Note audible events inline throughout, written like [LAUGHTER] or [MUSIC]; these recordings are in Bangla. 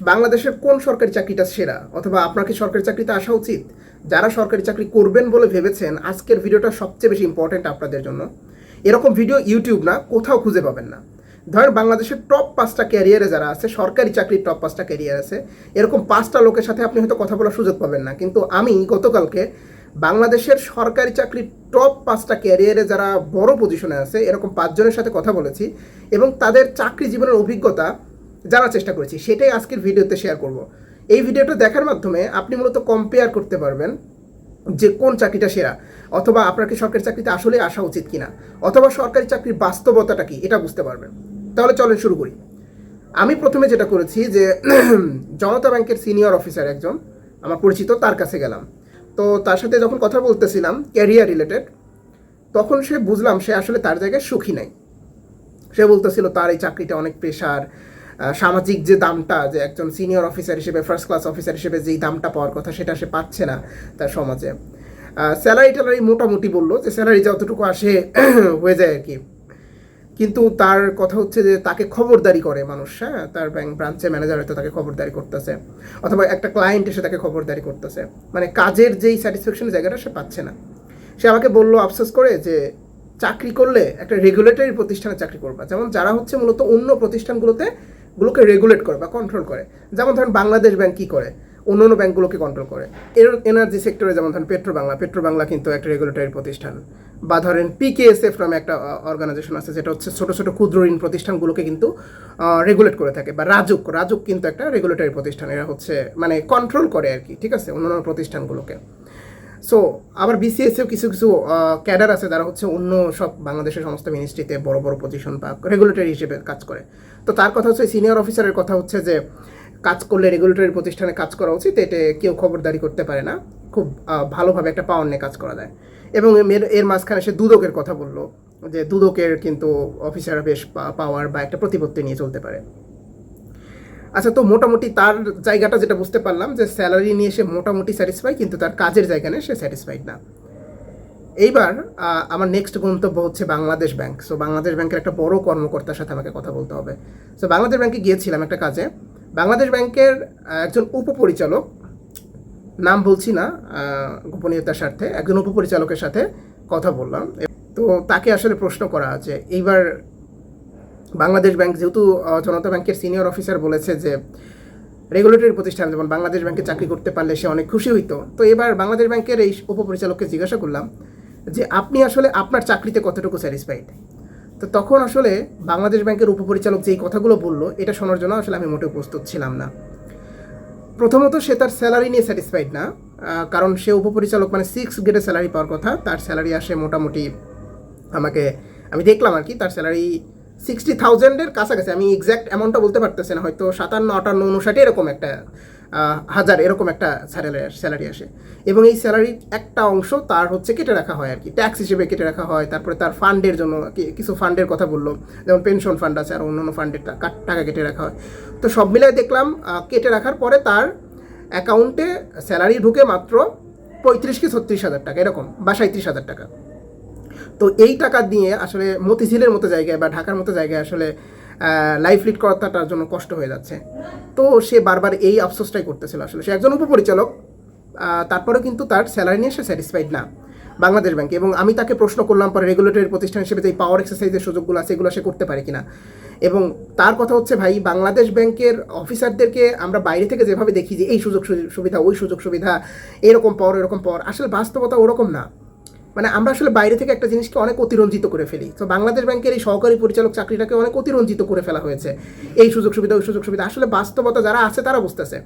বাংলাদেশের কোন সরকারি চাকরিটা সেরা? অথবা আপনার কি সরকারি চাকরিতে আসা উচিত? যারা সরকারি চাকরি করবেন বলে ভেবেছেন, আজকের ভিডিওটা সবচেয়ে বেশি ইম্পর্টেন্ট আপনাদের জন্য। এরকম ভিডিও ইউটিউব না, কোথাও খুঁজে পাবেন না। ধরেন বাংলাদেশের টপ পাঁচটা ক্যারিয়ারে যারা আছে, সরকারি চাকরির টপ পাঁচটা ক্যারিয়ার আছে, এরকম পাঁচটা লোকের সাথে আপনি হয়তো কথা বলার সুযোগ পাবেন না। কিন্তু আমি গতকালকে বাংলাদেশের সরকারি চাকরির টপ পাঁচটা ক্যারিয়ারে যারা বড় পজিশনে আছে, এরকম পাঁচজনের সাথে কথা বলেছি এবং তাদের চাকরি জীবনের অভিজ্ঞতা জানার চেষ্টা করেছি, সেটাই আজকের ভিডিওতে শেয়ার করব। এই ভিডিওটা দেখার মাধ্যমে আপনি মূলত কম্পেয়ার করতে পারবেন যে কোন চাকরিটা সেরা, অথবা আপনার কি সরকারি চাকরিতে আসলে আসা উচিত কিনা, অথবা সরকারি চাকরির বাস্তবতাটা কি, এটা বুঝতে পারবেন। তাহলে চলেন শুরু করি। আমি প্রথমে যেটা করেছি যে, [CLEARS THROAT] জনতা ব্যাংকের সিনিয়র অফিসার একজন, আমার পরিচিত, তার কাছে গেলাম। তো তার সাথে যখন কথা বলতেছিলাম ক্যারিয়ার রিলেটেড তখন সে বুঝলাম সে আসলে তার জায়গায় সুখী নাই। সে বলতেছিল, তার এই চাকরিটা অনেক প্রেশার সামাজিক যে দামটা, যে একজন সিনিয়র অফিসার হিসেবে ফার্স্ট ক্লাস অফিসার হিসেবে যেই দামটা পাওয়ার কথা, সেটা সে পাচ্ছে না তার সমাজে। স্যালারি ট্যালারি মোটামুটি বলল যে স্যালারি যতটুকু আসে [CLEARS THROAT] হয়ে যায় আর কি। কিন্তু তার কথা হচ্ছে যে তাকে খবরদারি করে মানুষ হ্যাঁ? তার ব্যাংক ব্রাঞ্চে ম্যানেজার হয়তো তাকে খবরদারি করতেছে। অথবা একটা ক্লায়েন্ট এসে তাকে খবরদারি করতেছে। মানে কাজের যেই স্যাটিসফ্যাকশন জায়গাটা সে পাচ্ছে না। সে আমাকে বলল আফসোস করে যে চাকরি করলে একটা রেগুলেটরি প্রতিষ্ঠানে চাকরি করবা। যেমন যারা হচ্ছে মূলত অন্য প্রতিষ্ঠানগুলোতে গুলোকে রেগুলেট করে বা কন্ট্রোল করে। যেমন ধরেন বাংলাদেশ ব্যাংক কী করে? অন্য অন্য ব্যাংকগুলোকে কন্ট্রোল করে। এর এনার্জি সেক্টরে যেমন ধরেন পেট্রো বাংলা পেট্রো বাংলা কিন্তু একটা রেগুলেটরি প্রতিষ্ঠান। বা ধরেন পিকেএসএফ নামে একটা অর্গানাইজেশন আছে, যেটা হচ্ছে ছোটো ছোটো ক্ষুদ্র ঋণ প্রতিষ্ঠানগুলোকে কিন্তু রেগুলেট করে থাকে। বা রাজুক রাজুক কিন্তু একটা রেগুলেটরি প্রতিষ্ঠান। এরা হচ্ছে মানে কন্ট্রোল করে আর কি, ঠিক আছে? অন্যান্য প্রতিষ্ঠানগুলোকে। সো আবার বিসিএসেও কিছু কিছু ক্যাডার আছে, যারা হচ্ছে অন্য সব বাংলাদেশের সমস্ত মিনিস্ট্রিতে বড় বড় পজিশন বা রেগুলেটরি হিসেবে কাজ করে। তো তার কথা হচ্ছে সিনিয়র অফিসারের কথা হচ্ছে যে, কাজ করলে রেগুলেটরি প্রতিষ্ঠানে কাজ করা উচিত, এতে কেউ খবরদারি করতে পারে না। খুব ভালোভাবে একটা পাওয়ার নিয়ে কাজ করা যায়। এবং এর- মাঝখানে সে দুদকের কথা বলল, যে দুদকের কিন্তু অফিসার বেশ পাওয়ার বা একটা প্রতিপত্তি নিয়ে চলতে পারে। আচ্ছা তো মোটামুটি তার জায়গাটা যেটা বুঝতে পারলাম যে স্যালারি নিয়ে সে মোটামুটি স্যাটিসফাই কিন্তু তার কাজের জায়গা নিয়ে সে স্যাটিসফাইড না। এইবার আমার নেক্সট গন্তব্য হচ্ছে বাংলাদেশ ব্যাংক সো বাংলাদেশ ব্যাংকের একটা বড় কর্মকর্তার সাথে আমাকে কথা বলতে হবে। সো বাংলাদেশ ব্যাংকে গিয়েছিলাম একটা কাজে। বাংলাদেশ ব্যাংকের একজন উপপরিচালক, নাম বলছি না গোপনীয়তার স্বার্থে, একজন উপপরিচালকের সাথে কথা বললাম। তো, তাকে আসলে প্রশ্ন করা আছে, এইবার বাংলাদেশ ব্যাংক যেহেতু জনতা ব্যাংকের সিনিয়র অফিসার বলেছে যে রেগুলেটরি প্রতিষ্ঠান, যেমন বাংলাদেশ ব্যাংকে চাকরি করতে পারলে সে অনেক খুশি হইতো। তো, এবার বাংলাদেশ ব্যাংকের এই উপপরিচালককে জিজ্ঞাসা করলাম যে আপনি আসলে আপনার চাকরিতে কতটুকু স্যাটিসফাইড তো তখন আসলে বাংলাদেশ ব্যাংকের উপপরিচালক যেই কথাগুলো বলল, এটা শোনার জন্য আসলে আমি মোটেও প্রস্তুত ছিলাম না। প্রথমত সে তার স্যালারি নিয়ে স্যাটিসফাইড না কারণ সে উপপরিচালক মানে সিক্স গ্রেডের স্যালারি পাওয়ার কথা, তার স্যালারি আসে মোটামুটি আমাকে, আমি দেখলাম আর কি, তার স্যালারি সিক্সটি থাউজেন্ডের কাছাকাছি, আমি এক্স্যাক্ট অ্যামাউন্টটা বলতে পারতেছি না, হয়তো সাতান্ন, আটান্ন, উনষাটে এরকম একটা হাজার এরকম একটা স্যালারি স্যালারি আসে। এবং এই স্যালারির একটা অংশ তার হচ্ছে কেটে রাখা হয় আর কি। ট্যাক্স হিসেবে কেটে রাখা হয়, তারপরে তার ফান্ডের জন্য কিছু ফান্ডের কথা বলল। যেমন পেনশন ফান্ড আছে আর অন্যান্য ফান্ডের টাকা কেটে রাখা হয়। তো সব মিলাই দেখলাম কেটে রাখার পরে তার অ্যাকাউন্টে স্যালারি ঢুকে মাত্র পঁয়ত্রিশ কি ছত্রিশ হাজার টাকা, এরকম, বা সাঁত্রিশ হাজার টাকা। তো এই টাকা দিয়ে আসলে মতিঝিলের মতো জায়গায় বা ঢাকার মতো জায়গায় আসলে লাইফ লিড করাটা তার জন্য কষ্ট হয়ে যাচ্ছে। তো সে বারবার এই আফসোসটাই করতেছিল আসলে। সে একজন উপপরিচালক তারপরেও কিন্তু তার স্যালারি নিয়ে সে স্যাটিসফাইড না বাংলাদেশ ব্যাংকে এবং আমি তাকে প্রশ্ন করলাম পরে রেগুলেটরি প্রতিষ্ঠান হিসেবে যে পাওয়ার এক্সারসাইজের সুযোগগুলো আছে, এগুলো সে করতে পারে কিনা। এবং তার কথা হচ্ছে ভাই, বাংলাদেশ ব্যাংকের অফিসারদেরকে আমরা বাইরে থেকে যেভাবে দেখি যে এই সুযোগ সুবিধা, ওই সুযোগ সুবিধা, এরকম পাওয়ার এরকম পাওয়ার আসলে বাস্তবতা ওরকম না। মানে আমরা আসলে বাইরে থেকে একটা জিনিসকে অনেক অতিরঞ্জিত করে ফেলি। তো বাংলাদেশ ব্যাংকের এই সহকারী পরিচালক চাকরিটাকে অনেক অতিরঞ্জিত করে ফেলা হয়েছে। এই সুযোগ সুবিধা, ওই সুযোগ সুবিধা। আসলে বাস্তবতা যারা আছে তারা বুঝতেছে।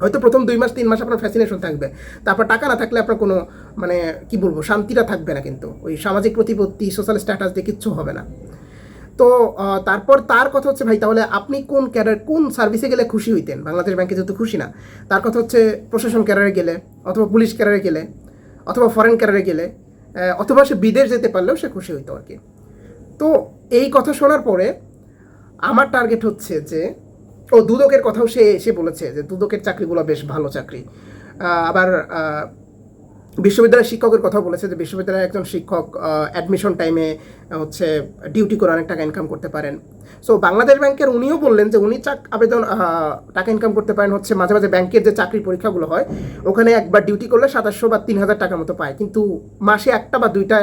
হয়তো প্রথম দুই মাস, তিন মাস আপনার ফ্যাসিনেশন থাকবে। তারপর টাকা না থাকলে আপনার কোনো মানে কি বলব, শান্তিটা থাকবে না কিন্তু। ওই সামাজিক প্রতিপত্তি সোশ্যাল স্ট্যাটাস দিয়ে কিচ্ছু হবে না। তো তারপর তার কথা হচ্ছে, ভাই, তাহলে আপনি কোন ক্যাডার, কোন সার্ভিসে গেলে খুশি হইতেন? বাংলাদেশ ব্যাংকে যেহেতু খুশি না। তার কথা হচ্ছে, প্রশাসন ক্যাডারে গেলে, অথবা পুলিশ ক্যাডারে গেলে, অথবা ফরেন ক্যাডারে গেলে অথবা সে বিদেশ যেতে পারলেও সে খুশি হইতো আর কি। তো এই কথা শোনার পরে আমার টার্গেট হচ্ছে যে, ও দুদকের কথাও সে এসে বলেছে যে দুদকের চাকরিগুলো বেশ ভালো চাকরি। আবার বিশ্ববিদ্যালয়ের শিক্ষকের কথা বলেছে যে বিশ্ববিদ্যালয়ের একজন শিক্ষক অ্যাডমিশন টাইমে হচ্ছে ডিউটি করে অনেক টাকা ইনকাম করতে পারেন। সো বাংলাদেশ ব্যাংকের উনিও বললেন যে উনি চাক আবেদন টাকা ইনকাম করতে পারেন হচ্ছে মাঝে মাঝে ব্যাংকের যে চাকরির পরীক্ষাগুলো হয়, ওখানে একবার ডিউটি করলে সাতাশশো বা তিন হাজার টাকার মতো পায়। কিন্তু মাসে একটা বা দুইটা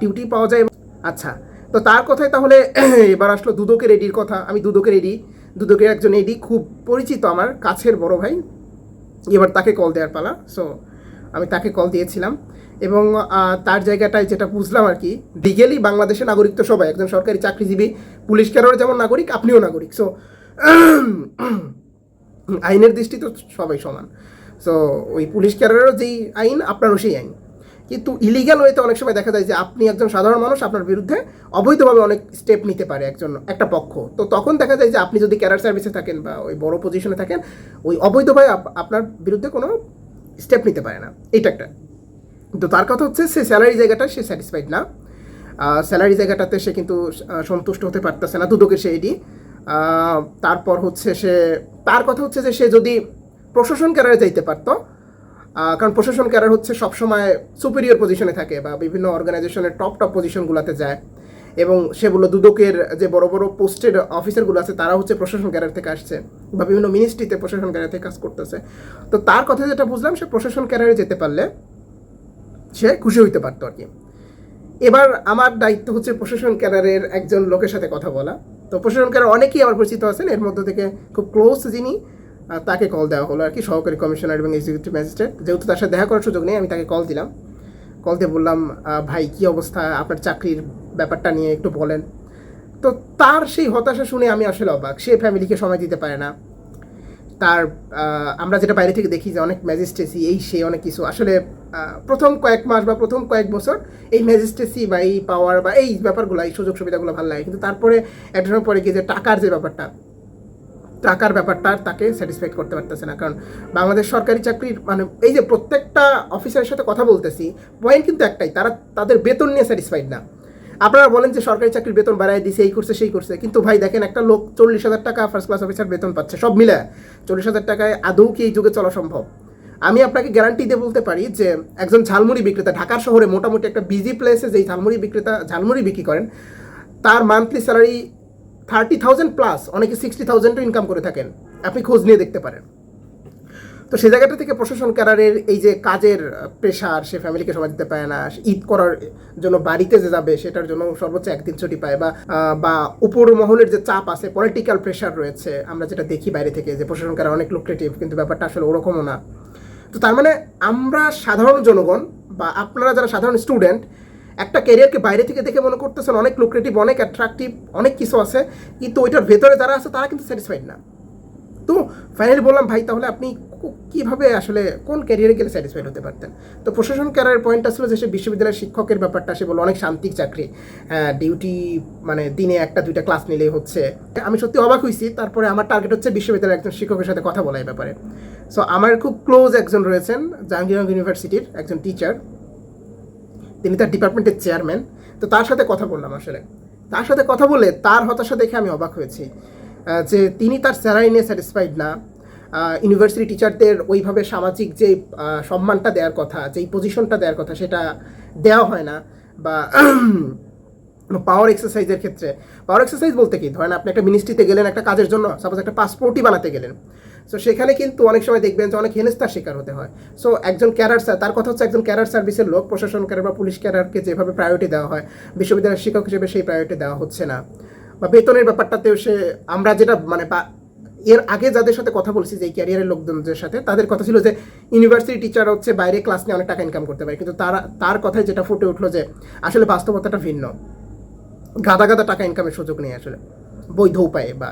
ডিউটি পাওয়া যায়। আচ্ছা তো তার কথায় তাহলে [CLEARS THROAT] এবার আসলো দুদকের এডির কথা। আমি দুদকের এডি দুদকের একজন এডি খুব পরিচিত আমার কাছের বড় ভাই। এবার তাকে কল দেওয়ার পালা। সো আমি তাকে কল দিয়েছিলাম এবং তার জায়গাটায় যেটা বুঝলাম আর কি লিগেলি বাংলাদেশের নাগরিক তো সবাই, একজন সরকারি চাকরিজীবী, পুলিশ ক্যাডার যেমন নাগরিক, আপনিও নাগরিক সো [CLEARS THROAT] আইনের দৃষ্টি তো সবাই সমান সো ওই পুলিশ ক্যাডারেরও যেই আইন, আপনারও সেই আইন, কিন্তু ইলিগাল ওয়েতে অনেক সময় দেখা যায় যে আপনি একজন সাধারণ মানুষ, আপনার বিরুদ্ধে অবৈধভাবে অনেক স্টেপ নিতে পারে একজন, একটা পক্ষ, তো তখন দেখা যায় যে আপনি যদি ক্যাডার সার্ভিসে থাকেন বা ওই বড় পজিশনে থাকেন, ওই অবৈধভাবে আপ- আপনার বিরুদ্ধে কোনো স্টেপ নিতে পারে না। এটা একটা। তো তার কথা হচ্ছে, সে স্যালারি জায়গাটা সে স্যাটিসফাইড না। স্যালারি জায়গাটাতে সে কিন্তু সন্তুষ্ট হতে পারতেছে না দুদকের সে এডি তারপর হচ্ছে সে, তার কথা হচ্ছে যে সে যদি প্রশাসন ক্যারারে যাইতে পারতো কারণ প্রশাসন ক্যারার হচ্ছে সবসময় সুপিরিয়র পজিশনে থাকে বা বিভিন্ন অর্গানাইজেশনের টপ টপ পজিশনগুলোতে যায়। এবং সেগুলো দুদকের যে বড় বড় পোস্টেড অফিসারগুলো আছে, তারা হচ্ছে প্রশাসন ক্যারিয়ার থেকে আসছে বা বিভিন্ন মিনিস্ট্রিতে প্রশাসন ক্যারিয়ার থেকে কাজ করতেছে। তো তার কথা যেটা বুঝলাম, সে প্রশাসন ক্যারিয়ারে যেতে পারলে সে খুশি হইতে পারতো আর কি। এবার আমার দায়িত্ব হচ্ছে প্রশাসন ক্যাডারের একজন লোকের সাথে কথা বলা। তো প্রশাসন ক্যাডার অনেকেই আমার পরিচিত আছেন, এর মধ্যে থেকে খুব ক্লোজ যিনি তাকে কল দেওয়া হলো আর কি, সহকারী কমিশনার এবং এক্সিকিউটিভ ম্যাজিস্ট্রেট যেহেতু তার সাথে দেখা করার সুযোগ নেই, আমি তাকে কল দিলাম। কল দিয়ে বললাম ভাই, কী অবস্থা? আপনার চাকরির ব্যাপারটা নিয়ে একটু বলেন। তো তার সেই হতাশা শুনে আমি আসলে অবাক। সে ফ্যামিলিকে সময় দিতে পারে না। তার আমরা যেটা বাইরে থেকে দেখি যে অনেক ম্যাজিস্ট্রেসি এই সে অনেক কিছু। আসলে প্রথম কয়েক মাস বা প্রথম কয়েক বছর এই ম্যাজিস্ট্রেসি বা এই পাওয়ার বা এই ব্যাপারগুলো, এই সুযোগ সুবিধাগুলো ভালো লাগে। কিন্তু তারপরে একটা পরে গিয়ে যে টাকার যে ব্যাপারটা, টাকার ব্যাপারটা তাকে স্যাটিসফাইড করতে পারতেছে না। কারণ বাংলাদেশ সরকারি চাকরির মানে এই যে প্রত্যেকটা অফিসারের সাথে কথা বলতেছি পয়েন্ট কিন্তু একটাই, তারা তাদের বেতন নিয়ে স্যাটিসফাইড না। আপনারা বলেন যে সরকারি চাকরির বেতন বাড়ায় দিছে, এই করছে, সেই করছে। কিন্তু ভাই, দেখেন একটা লোক চল্লিশ হাজার টাকা ফার্স্ট ক্লাস অফিসার বেতন পাচ্ছে, সব মিলে চল্লিশ হাজার টাকায় আদৌ কি এই যুগে চলা সম্ভব? আমি আপনাকে গ্যারান্টি দিয়ে বলতে পারি যে একজন ঝালমুড়ি বিক্রেতা, ঢাকার শহরে মোটামুটি একটা বিজি প্লেসে যেই ঝালমুড়ি বিক্রেতা, ঝালমুড়ি বিক্রি করেন, তার monthly salary thirty thousand plus অনেকে সিক্সটি থাউজেন্ডও ইনকাম করে থাকেন। আপনি খোঁজ নিয়ে দেখতে পারেন। তো সে জায়গাটা থেকে প্রশাসন ক্যাডারের এই যে কাজের প্রেশার সে ফ্যামিলিকে সময় দিতে পারে না, ঈদ করার জন্য বাড়িতে যে যাবে সেটার জন্য সর্বোচ্চ একদিন ছুটি পায় বা বা উপর মহলের যে চাপ আছে পলিটিক্যাল প্রেশার রয়েছে, আমরা যেটা দেখি বাইরে থেকে যে প্রশাসন ক্যাডার অনেক লুক্রেটিভ কিন্তু ব্যাপারটা আসলে ওরকমও না। তো তার মানে আমরা সাধারণ জনগণ বা আপনারা যারা সাধারণ স্টুডেন্ট একটা ক্যারিয়ারকে বাইরে থেকে দেখে মনে করতেছেন অনেক লুক্রেটিভ অনেক অ্যাট্রাকটিভ অনেক কিছু আছে, কিন্তু ওইটার ভেতরে যারা আছে তারা কিন্তু স্যাটিসফাইড না। তো ফাইনালি বললাম, ভাই, তাহলে আপনি কীভাবে আসলে কোন ক্যারিয়ারে গেলে স্যাটিসফাইড হতে পারতেন? তো প্রশাসন ক্যারিয়ার পয়েন্ট আসলে যে সে বিশ্ববিদ্যালয়ের শিক্ষকের ব্যাপারটা, সে বলল, অনেক শান্তির চাকরি। ডিউটি মানে দিনে একটা, দুইটা ক্লাস নিলেই হচ্ছে। আমি সত্যি অবাক হয়েছি তারপরে আমার টার্গেট হচ্ছে বিশ্ববিদ্যালয়ের একজন শিক্ষকের সাথে কথা বলা এই ব্যাপারে। সো আমার খুব ক্লোজ একজন রয়েছেন, জাহাঙ্গীরনগর ইউনিভার্সিটির একজন টিচার তিনি তার ডিপার্টমেন্টের চেয়ারম্যান তো তার সাথে কথা বললাম আসলে। তার সাথে কথা বলে তার হতাশা দেখে আমি অবাক হয়েছি। যে তিনি তার স্যালারি নিয়ে স্যাটিসফাইড না। ইউনিভার্সিটি টিচারদের ওইভাবে সামাজিক যে সম্মানটা দেওয়ার কথা, যেই পজিশনটা দেওয়ার কথা, সেটা দেওয়া হয় না। বা [CLEARS THROAT] পাওয়ার এক্সারসাইজের ক্ষেত্রে পাওয়ার এক্সারসাইজ বলতে কি? ধরেন আপনি একটা মিনিস্ট্রিতে গেলেন একটা কাজের জন্য সাপোজ একটা পাসপোর্টই বানাতে গেলেন। সো সেখানে কিন্তু অনেক সময় দেখবেন যে অনেক হেনস্তার শিকার হতে হয়। সো একজন ক্যারার স্যার তার কথা হচ্ছে একজন ক্যারার সার্ভিসের লোক, প্রশাসন ক্যারার বা পুলিশ ক্যারারকে যেভাবে প্রায়োরিটি দেওয়া হয়, বিশ্ববিদ্যালয়ের শিক্ষক হিসেবে সেই প্রায়োরিটি দেওয়া হচ্ছে না। বা বেতনের ব্যাপারটাতেও সে, আমরা যেটা মানে এর আগে যাদের সাথে কথা বলছি যে ক্যারিয়ারের লোকজনদের সাথে, তাদের কথা ছিল যে ইউনিভার্সিটি টিচার হচ্ছে বাইরে ক্লাস নিয়ে অনেক টাকা ইনকাম করতে পারে। কিন্তু তারা, তার কথায় যেটা ফুটে উঠল যে আসলে বাস্তবতাটা ভিন্ন। গাদা গাদা টাকা ইনকামের সুযোগ নেই আসলে। বৈধ উপায়ে বা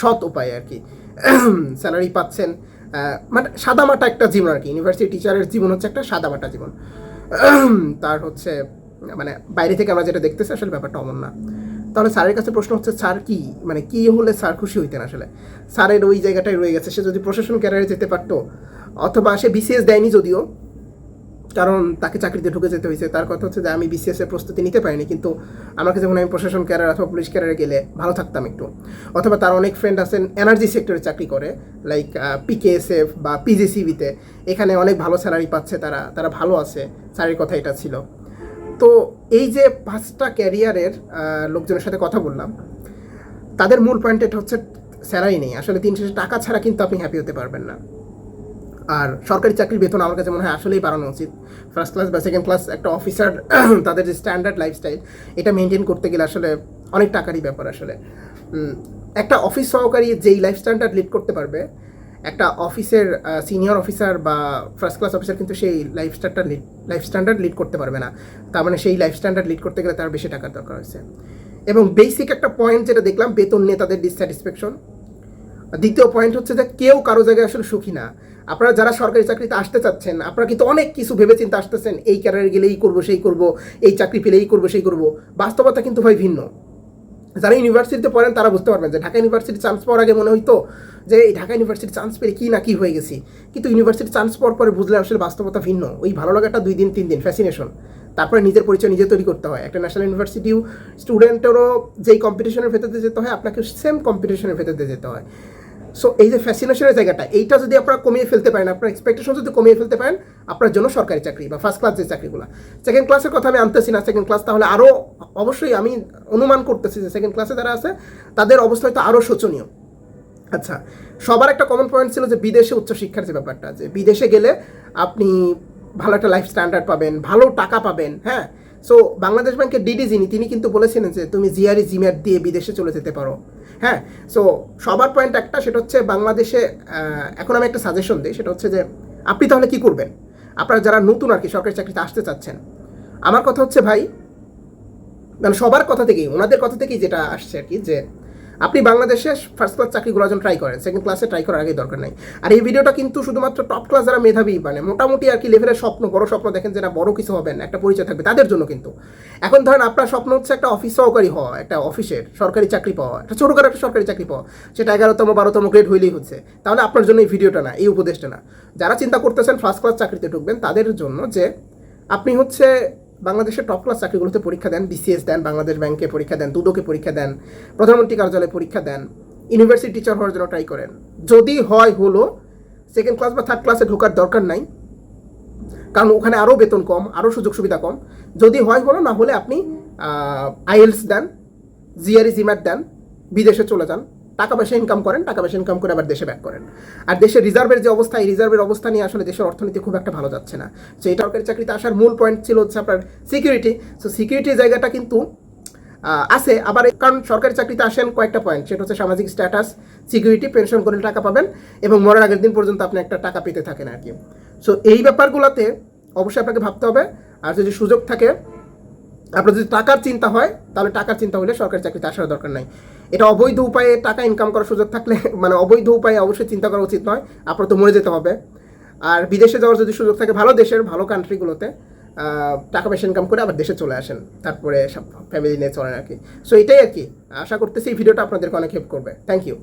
সৎ উপায়ে আর কি। [CLEARS THROAT] স্যালারি পাচ্ছেন মানে সাদামাটা একটা জীবন আর কি। ইউনিভার্সিটি টিচারের জীবন হচ্ছে একটা সাদামাটা জীবন। [CLEARS THROAT] তার হচ্ছে মানে বাইরে থেকে আমরা যেটা দেখতেছি, আসলে ব্যাপারটা অমন না। তাহলে স্যারের কাছে প্রশ্ন হচ্ছে, স্যার কি? মানে কি হলে স্যার খুশি হইতেন আসলে? স্যারের ওই জায়গাটায় রয়ে গেছে। সে যদি প্রশাসন ক্যারিয়ারে যেতে পারতো, অথবা সে বিসিএস দেয়নি যদিও, কারণ তাকে চাকরিতে ঢুকে যেতে হয়েছে। তার কথা হচ্ছে যে, আমি বিসিএস এর প্রস্তুতি নিতে পারিনি, কিন্তু আমার কাছে যেমন আমি প্রশাসন ক্যারিয়ার অথবা পুলিশ ক্যারিয়ারে গেলে ভালো থাকতাম একটু। অথবা তার অনেক ফ্রেন্ড আছেন এনার্জি সেক্টরে চাকরি করে লাইক পিকেএসএফ বা পিজিসিবিতে এখানে অনেক ভালো স্যালারি পাচ্ছে তারা তারা ভালো আছে। স্যারের কথা এটা ছিল। তো এই যে পাঁচটা ক্যারিয়ারের লোকজনের সাথে কথা বললাম, তাদের মূল পয়েন্ট এটা হচ্ছে স্যালারি নেই। আসলে তিন শেষে টাকা ছাড়া কিন্তু আপনি হ্যাপি হতে পারবেন না। আর সরকারি চাকরির বেতন আমার কাছে মনে হয় আসলেই বাড়ানো উচিত। ফার্স্ট ক্লাস বা সেকেন্ড ক্লাস একটা অফিসার [CLEARS THROAT] তাদের যে স্ট্যান্ডার্ড লাইফস্টাইল এটা মেনটেন করতে গেলে আসলে অনেক টাকারই ব্যাপার আসলে। একটা অফিস সহকারী যেই লাইফ স্ট্যান্ডার্ড লিড করতে পারবে একটা অফিসের সিনিয়র অফিসার বা ফার্স্ট ক্লাস অফিসার কিন্তু সেই life lead life standard lead করতে পারবে না। তার মানে সেই লাইফ স্ট্যান্ডার্ড লিড করতে গেলে তার বেশি টাকার দরকার হয়েছে। এবং বেসিক একটা পয়েন্ট যেটা দেখলাম, বেতন নিয়ে তাদের ডিসস্যাটিসফ্যাকশন দ্বিতীয় পয়েন্ট হচ্ছে যে কেউ কারও জায়গায় আসলে সুখী না। আপনারা যারা সরকারি চাকরিতে আসতে চাচ্ছেন, আপনারা কিন্তু অনেক কিছু ভেবে ভেবেচিন্তে আসতেছেন, এই ক্যারিয়ারে গেলে এই করব, সেই করব, এই চাকরি পেলে এই করব, সেই করব। বাস্তবতা কিন্তু ভাই ভিন্ন। যারা ইউনিভার্সিটিতে পড়েন, তারা বুঝতে পারবেন যে ঢাকা ইউনিভার্সিটি চান্স পাওয়ার আগে মনে হইতো যে এই ঢাকা ইউনিভার্সিটি চান্স পেয়ে কী না কী হয়ে গেছি। কিন্তু ইউনিভার্সিটি চান্স পাওয়ার পরে বুঝলে আসলে বাস্তবতা ভিন্ন। ওই ভালো লাগাটা দুই দিন, তিন দিন ফ্যাসিনেশন তারপরে নিজের পরিচয় নিজে তৈরি করতে হয়। একটা ন্যাশনাল ইউনিভার্সিটিও স্টুডেন্টেরও যেই কম্পিটিশনের ভেতরে যেতে হয় আপনাকে সেম কম্পিটিশনের ভেতরে যেতে হয়। সো এই যে ফ্যাসিনেশনের জায়গাটা, এইটা যদি আপনারা কমিয়ে ফেলতে পারেন, আপনার এক্সপেকটেশন যদি কমিয়ে ফেলতে পারেন, আপনার জন্য সরকারি চাকরি বা ফার্স্ট ক্লাস যে চাকরিগুলো। সেকেন্ড ক্লাসের কথা আমি আনতেছি না সেকেন্ড ক্লাস তাহলে আরও অবশ্যই আমি অনুমান করতেছি যে সেকেন্ড ক্লাসে যারা আছে, তাদের অবস্থা হয়তো আরও শোচনীয়। আচ্ছা সবার একটা কমন পয়েন্ট ছিল যে বিদেশে উচ্চশিক্ষার যে ব্যাপারটা, যে বিদেশে গেলে আপনি ভালো একটা লাইফ স্ট্যান্ডার্ড পাবেন, ভালো টাকা পাবেন হ্যাঁ? সো বাংলাদেশ ব্যাংকের ডিডি যিনি, তিনি কিন্তু বলেছিলেন যে তুমি জিআরই জিম্যাট দিয়ে বিদেশে চলে যেতে পারো। হ্যাঁ সো সবার পয়েন্ট একটা, সেটা হচ্ছে বাংলাদেশে এখন আমি একটা সাজেশন দিই, সেটা হচ্ছে যে আপনি তাহলে কি করবেন? আপনারা যারা নতুন আর কি সরকারি চাকরিতে আসতে চাচ্ছেন, আমার কথা হচ্ছে ভাই মানে সবার কথা থেকেই, ওনাদের কথা থেকেই যেটা আসছে আর কি, যে আপনি বাংলাদেশে ফার্স্ট ক্লাস চাকরিগুলোর জন্য ট্রাই করেন সেকেন্ড ক্লাসে ট্রাই করার আগে দরকার নাই। আর এই ভিডিওটা কিন্তু শুধুমাত্র টপ ক্লাস যারা মেধাবী মানে মোটামুটি আর কি লেভেলের স্বপ্ন, বড় স্বপ্ন দেখেন যেটা বড় কিছু হবেন একটা পরিচয় থাকবে তাদের জন্য কিন্তু। এখন ধরেন আপনার স্বপ্ন হচ্ছে একটা অফিস সহকারী হওয়া, একটা অফিসের সরকারি চাকরি পাওয়া, একটা ছোটোখাটো একটা সরকারি চাকরি পাওয়া সেটা এগারোতম, বারোতম গ্রেড হইলেই হচ্ছে। তাহলে আপনার জন্য এই ভিডিওটা না, এই উপদেশটা না। যারা চিন্তা করতেছেন ফার্স্ট ক্লাস চাকরিতে ঢুকবেন, তাদের জন্য যে আপনি হচ্ছে বাংলাদেশের টপ ক্লাস চাকরিগুলোতে পরীক্ষা দেন বিসিএস দেন, বাংলাদেশ ব্যাংকে পরীক্ষা দেন, দুদকে পরীক্ষা দেন, প্রধানমন্ত্রী কার্যালয়ে পরীক্ষা দেন ইউনিভার্সিটি টিচার হওয়ার জন্য ট্রাই করেন। যদি হয় হলো সেকেন্ড ক্লাস বা থার্ড ক্লাসে ঢোকার দরকার নাই, কারণ ওখানে আরও বেতন কম আরও সুযোগ সুবিধা কম। যদি হয় হলো, না হলে আপনি IELTS then GRE GMAT then, বিদেশে চলে যান। টাকা পয়সা ইনকাম করেন, টাকা পয়সা ইনকাম করে আবার দেশে ব্যাক করেন। আর দেশের রিজার্ভের যে অবস্থা, এই রিজার্ভের অবস্থা নিয়ে আসলে দেশের অর্থনীতি খুব একটা ভালো যাচ্ছে না। তো এই সরকারি চাকরিতে আসার মূল পয়েন্ট ছিল হচ্ছে আপনার সিকিউরিটি সো সিকিউরিটির জায়গাটা কিন্তু আছে। আবার কারণ সরকারি চাকরিতে আসেন কয়েকটা পয়েন্ট সেটা হচ্ছে সামাজিক স্ট্যাটাস সিকিউরিটি পেনশন করলে টাকা পাবেন এবং মরার আগের দিন পর্যন্ত আপনি একটা টাকা পেতে থাকেন আর কি। সো এই ব্যাপারগুলোতে অবশ্যই আপনাকে ভাবতে হবে। আর যদি সুযোগ থাকে আপনার যদি টাকার চিন্তা হয়, তাহলে টাকার চিন্তা হলে সরকারি চাকরিতে আসার দরকার নাই। এটা অবৈধ উপায়ে টাকা ইনকাম করার সুযোগ থাকলে [LAUGHS] মানে অবৈধ উপায়ে অবশ্যই চিন্তা করা উচিত নয়, আপনার তো মরে যেতে হবে। আর বিদেশে যাওয়ার যদি সুযোগ থাকে, ভালো দেশের, ভালো কান্ট্রিগুলোতে টাকা পয়সা ইনকাম করে আবার দেশে চলে আসেন। তারপরে সব ফ্যামিলি নিয়ে চলেন আর কি। সো এটাই আর কি। আশা করতেছি এই ভিডিওটা আপনাদেরকে অনেক হেল্প করবে। Thank you